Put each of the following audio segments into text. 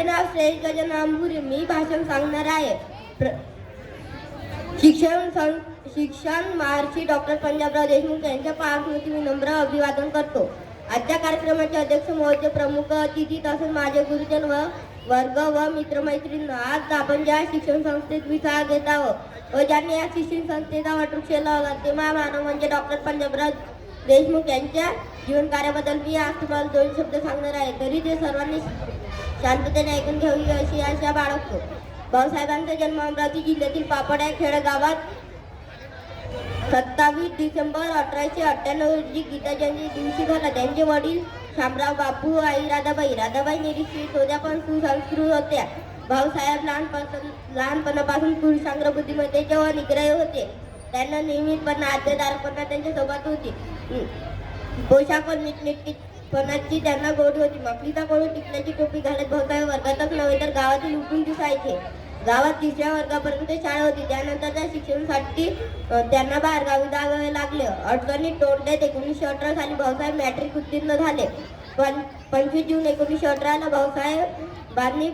माझे नाव श्रेयस गजानन मी भाषण सांगणार आहे. प्र- शिक्षण सं शिक्षण महर्षी डॉक्टर पंजाबराव देशमुख यांच्या पाकस्मृती विनम्र अभिवादन करतो. आजच्या कार्यक्रमाचे अध्यक्ष महोदय प्रमुख अतिथी तसेच माझे गुरुजन व वर्ग व मित्रमैत्रीण. आज आपण ज्या शिक्षण संस्थेत विचार घेत आहोत व ज्यांनी या शिक्षण संस्थेचा वटवृक्ष लावला ते महामानव म्हणजे डॉक्टर पंजाबराव देशमुख यांच्या जीवन कार्याबद्दल मी आज तुम्हाला दोन शब्द सांगणार आहे. तरी ते सर्वांनी शांततेने ऐकून घ्यावी अशी आशा बाळगतो. भाऊसाहेबांचा जन्म अमरावती जिल्ह्यातील पापड या खेडेगावात सत्तावीस डिसेंबर अठराशे अठ्ठ्याण्णव रोजी गीता जयंती दिवशी झाला. त्यांचे वडील शामराव बापू आई राधाबाई. राधाबाई निरीक्षित होत्या पण सुसंस्कृत होत्या. भाऊसाहेब लहानपासून लहानपणापासून पुरुषांग्र बुद्धिमत्तेचे जेव्हा निग्रह होते त्यांना नियमितपणा आद्यदारपणा त्यांच्यासोबत होती. पोशाख पण व पणाची त्यांना गोड होती. मफलीचा कोणी टिकल्याची टोपी घालत भाऊसाहेब वर्गातच नव्हे तर गावातील उठून दिसायचे. गावात तिसऱ्या वर्गापर्यंत शाळा होती. त्यानंतर त्या शिक्षणासाठी त्यांना बाहेर गावी जावे लागले. अडचणीत देत एकोणीसशे अठरा साली भाऊसाहेब मॅट्रिक उत्तीर्ण झाले. पण पंचवीस जून एकोणीसशे अठराला भाऊसाहेबांनी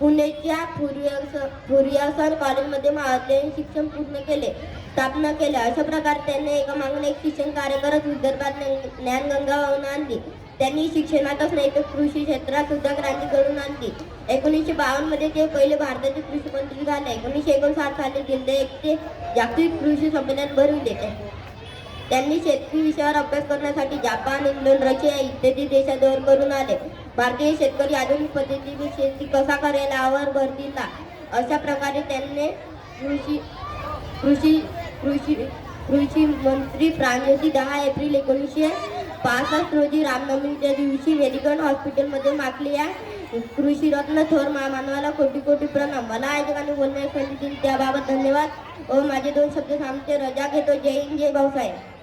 पुण्याच्या फुरियसन कॉलेजमध्ये महाविद्यालयीन शिक्षण पूर्ण केले स्थापना केल्या. अशा प्रकारे त्यांनी एका मागून एक शिक्षण कार्य करत विदर्भात ज्ञानगंगा वाहून आणली. त्यांनी शिक्षणातच नाही तर कृषी क्षेत्रात सुद्धा क्रांती घडून आणली. एकोणीसशे बावन्नमध्ये ते पहिले भारताचे कृषी मंत्री झाले. एकोणीसशे एकोणसाठ साली दिल्ली एक ते जागतिक कृषी संमेलन भरविले. त्यांनी शेतकरी विषयावर अभ्यास करण्यासाठी जापान इंग्लंड रशिया इत्यादी देशात दौर करून आले. भारतीय शेतकरी आधुनिक पद्धतीने शेती कसा करेल यावर भर दिला? अशा प्रकारे त्यांनी कृषी कृषी कृषी कृषी मंत्री प्राणज्योती दहा एप्रिल एकोणीसशे पासष्ट रोजी रामनवमीच्या दिवशी मेडिकल हॉस्पिटलमध्ये मागली या कृषी रत्न थोर महामानवाला कोटी कोटी प्रणाम. मला आयोजकांनी ठिकाणी बोलण्यास संधी दिली. त्याबाबत धन्यवाद. व माझे दोन शब्द सांगते रजा घेतो. जय हिंद जय भाऊसाहेब.